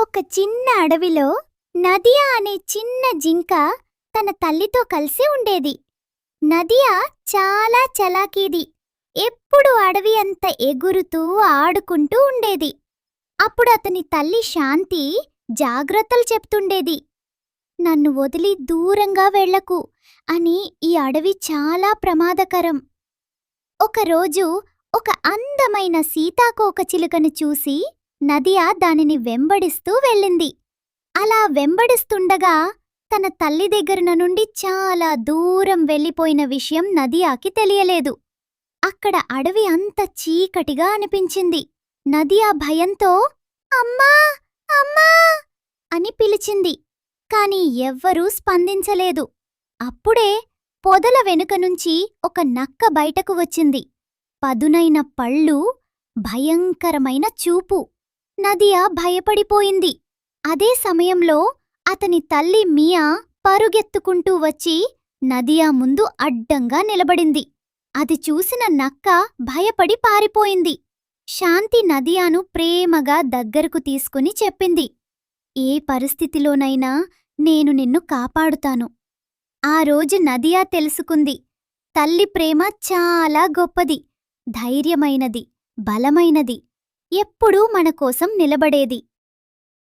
ఒక చిన్న అడవిలో నదియా అనే చిన్న జింక తన తల్లితో కలిసి ఉండేది. నదియా చాలా చలాకీది. ఎప్పుడు అడవి అంత ఎగురుతూ ఆడుకుంటూ ఉండేది. అప్పుడు అతని తల్లి శాంతి జాగ్రత్తలు చెప్తుండేది. నన్ను వదిలి దూరంగా వెళ్ళకు అని ఈ అడవి చాలా ప్రమాదకరం. ఒకరోజు ఒక అందమైన సీతాకోకచిలుకను చూసి నదియా దానిని వెంబడిస్తూ వెళ్ళింది. అలా వెంబడిస్తుండగా తన తల్లి దగ్గరన నుండి చాలా దూరం వెళ్ళిపోయిన విషయం నదియాకి తెలియలేదు. అక్కడ అడవి అంత చీకటిగా అనిపించింది. నదియా భయంతో అమ్మా! అమ్మా! అని పిలిచింది. కాని ఎవ్వరూ స్పందించలేదు. అప్పుడే పొదల వెనుక నుంచి ఒక నక్క బయటకు వచ్చింది. పదునైన పళ్ళు భయంకరమైన చూపు. నదియా భయపడిపోయింది. అదే సమయంలో అతని తల్లి మియా పరుగెత్తుకుంటూ వచ్చి నదియా ముందు అడ్డంగా నిలబడింది. అది చూసిన నక్క భయపడి పారిపోయింది. శాంతి నదియాను ప్రేమగా దగ్గరకు తీసుకుని చెప్పింది. ఏ పరిస్థితిలోనైనా నేను నిన్ను కాపాడుతాను. ఆ రోజు నదియా తెలుసుకుంది. తల్లి ప్రేమ చాలా గొప్పది. ధైర్యమైనది. బలమైనది. ఎప్పుడూ మన కోసం నిలబడేది.